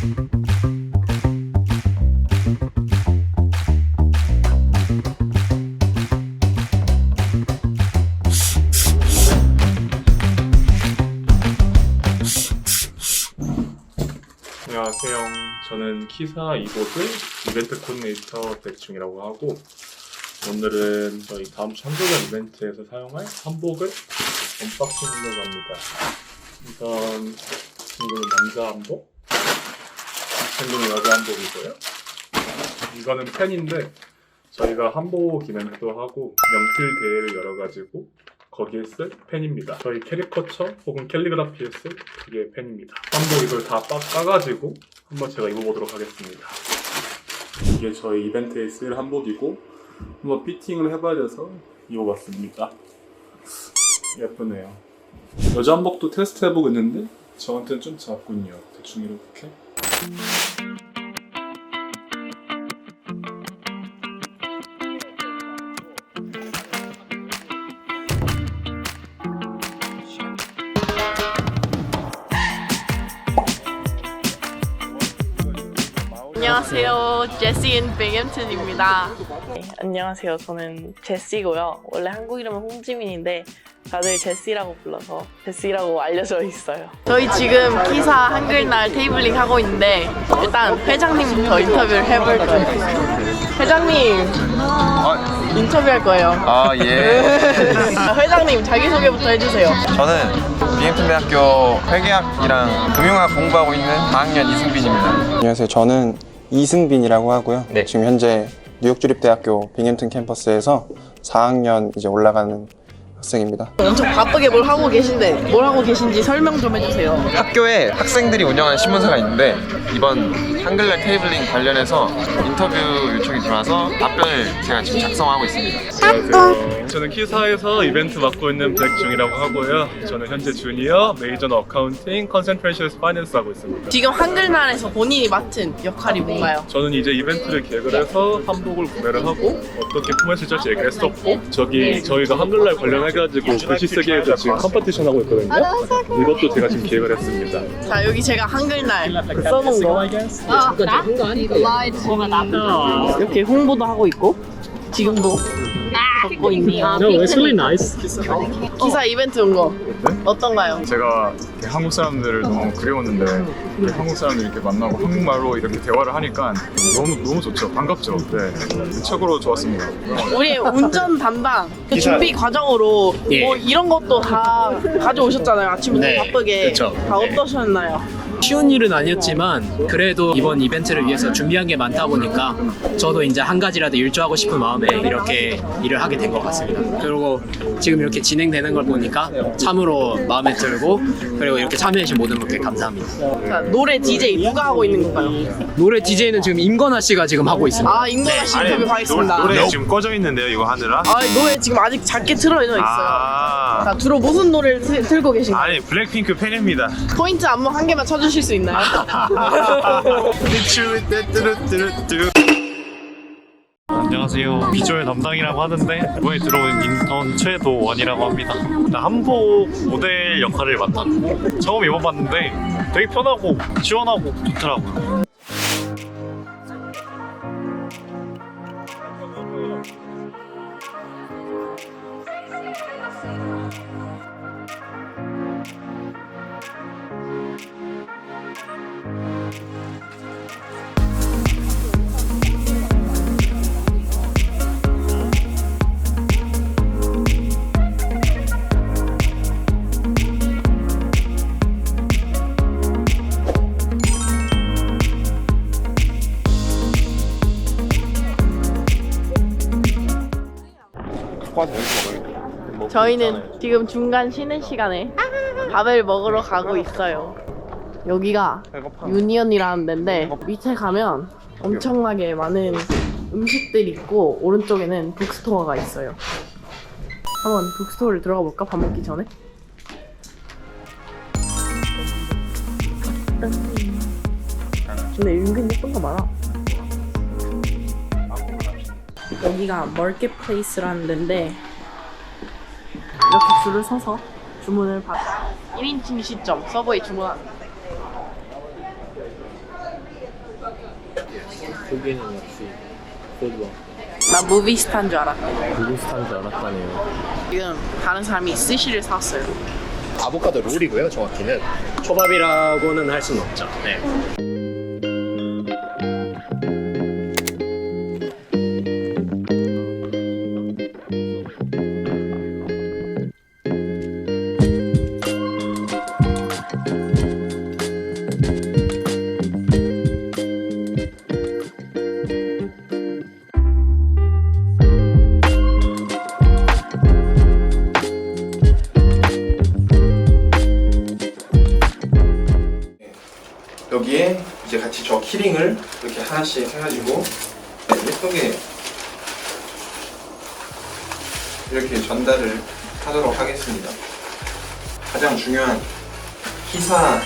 안녕하세요. 저는 키사 이보드 이벤트 코디네이터 백중이라고 하고 오늘은 저희 다음 주 한국연 이벤트에서 사용할 한복을 언박싱하려고 합니다. 우선 친구는 남자 한복, 이 친구는 여자 한복이고요. 이거는 펜인데 저희가 한복이면도 하고 명필 대회를 열어가지고 거기에 쓸 펜입니다. 저희 캐리커처 혹은 캘리그라피에 쓸 그게 펜입니다. 한복 이걸 다 빠, 까가지고 한번 제가 입어보도록 하겠습니다. 이게 저희 이벤트에 쓸 한복이고 한번 피팅을 해봐야 돼서 입어봤습니다. 예쁘네요. 여자 한복도 테스트 해보겠는데 저한테는 좀 작군요. 대충 이렇게. 안녕하세요. 제시인 뱅햄튼입니다. 네, 안녕하세요. 저는 제시고요. 원래 한국 이름은 홍지민인데 다들 제시라고 불러서 제시라고 알려져 있어요. 저희 지금 기사 한글날 테이블링 하고 있는데 일단 회장님부터 인터뷰를 해볼 거예요. 회장님 인터뷰할 거예요. 아, 예. 회장님 자기소개부터 해주세요. 저는 비행통대학교 회계학이랑 금융학 공부하고 있는 4학년 이승빈입니다. 안녕하세요. 저는 이승빈이라고 하고요. 네. 지금 현재 뉴욕주립대학교 빙햄튼 캠퍼스에서 4학년 이제 올라가는 학생입니다. 엄청 바쁘게 뭘 하고 계신데 뭘 하고 계신지 설명 좀 해주세요. 학교에 학생들이 운영하는 신문사가 있는데 이번 한글날 테이블링 관련해서 인터뷰 요청이 들어와서 답변을 제가 지금 작성하고 있습니다. 안녕하세요. 저는 키사에서 이벤트 맡고 있는 백중이라고 하고요. 저는 현재 주니어 메이저는 어카운팅, 컨센트레이션에서 파이낸스 하고 있습니다. 지금 한글날에서 본인이 맡은 역할이 뭔가요? 저는 이제 이벤트를 기획을 해서 한복을 구매를 하고 어떻게 포맷을 짤지 얘기를 했었고 저기 저희가 한글날 관련해가지고 글씨 쓰기에도 지금 컴퍼티션 하고 있거든요. 이것도 제가 지금 기획을 했습니다. 자 여기 제가 한글날 써놓은 거 이렇게 홍보도 하고 있고 지금도 적고 있네요. No, it's really nice. 기사 이벤트 온 거 어떤가요? 제가 이렇게 한국 사람들을 너무 그리웠는데 이렇게 한국 사람들 이렇게 만나고 한국말로 이렇게 대화를 하니까 너무 너무 좋죠. 반갑죠. 네, 최고로 좋았습니다. 우리 운전 담당 그 준비 과정으로 예. 뭐 이런 것도 다 가져오셨잖아요. 아침부터 네, 바쁘게 그쵸. 다 네. 어떠셨나요? 쉬운 일은 아니었지만 그래도 이번 이벤트를 위해서 준비한 게 많다 보니까 저도 이제 한 가지라도 일조하고 싶은 마음에 이렇게 일을 하게 된 것 같습니다. 그리고 지금 이렇게 진행되는 걸 보니까 참으로 마음에 들고 그리고 이렇게 참여해주신 모든 분께 감사합니다. 자, 노래 DJ 누가 하고 있는 건가요? 노래 DJ는 지금 임건아 씨가 지금 하고 있습니다. 아 임동아 씨 인터뷰 가겠습니다. 노래 지금 꺼져 있는데요, 이거 하느라? 아 노래 지금 아직 작게 틀어져 있어요. 아, 자 주로 무슨 노래를 틀, 틀고 계신가요? 아니 블랙핑크 팬입니다. 포인트 안무 한 개만 쳐주 실 수 있나요? 안녕하세요. 비주얼 담당이라고 하는데 이번에 들어온 인턴 최도원이라고 합니다. 나 한복 모델 역할을 맡았고 처음 입어봤는데 되게 편하고 시원하고 좋더라고요. 저희는 지금 중간 쉬는 시간에 밥을 먹으러 가고 있어요. 여기가 유니언이라는 데인데 밑에 가면 엄청나게 많은 음식들이 있고 오른쪽에는 북스토어가 있어요. 한번 북스토어를 들어가 볼까? 밥 먹기 전에? 근데 은근 예쁜 거 많아. 여기가 멀켓플레이스라는 데인데 이렇게 줄을 서서 주문을 받아 1인칭 시점 서버에 주문하는 거기는 역시 소주와 나 무비스타인 줄 알았다. 불비슷한 줄 알았다네요. 지금 다른 사람이 스시를 샀어요. 아보카도 롤이고요, 정확히는. 초밥이라고는 할 수는 없죠. 네. 이렇게 하나씩 해가지고 예쁘게 이렇게 전달을 하도록 하겠습니다. 가장 중요한 키사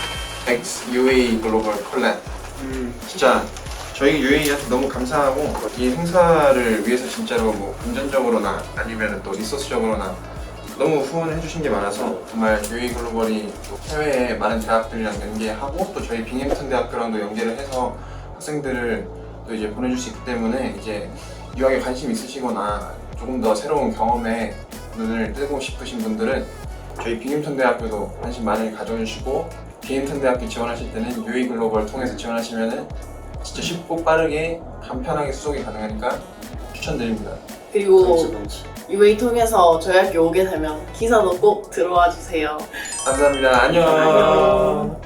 X UA 글로벌 컬랩 진짜 저희 UA한테 너무 감사하고 이 행사를 위해서 진짜로 뭐 금전적으로나 아니면 또 리소스적으로나 너무 후원해 주신 게 많아서 정말 UA 글로벌이 또 해외의 많은 대학들이랑 연계하고 또 저희 빙햄턴 대학교랑도 연계를 해서 학생들을 또 이제 보내줄 수 있기 때문에 이제 유학에 관심 있으시거나 조금 더 새로운 경험에 눈을 뜨고 싶으신 분들은 저희 빙햄턴 대학교도 관심 많이 가져주시고 빙햄턴 대학교 지원하실 때는 UA 글로벌 통해서 지원하시면은 진짜 쉽고 빠르게 간편하게 수속이 가능하니까 추천드립니다. 그리고 UA 통해서 저희 학교 오게 되면 기사도 꼭 들어와 주세요. 감사합니다. 안녕.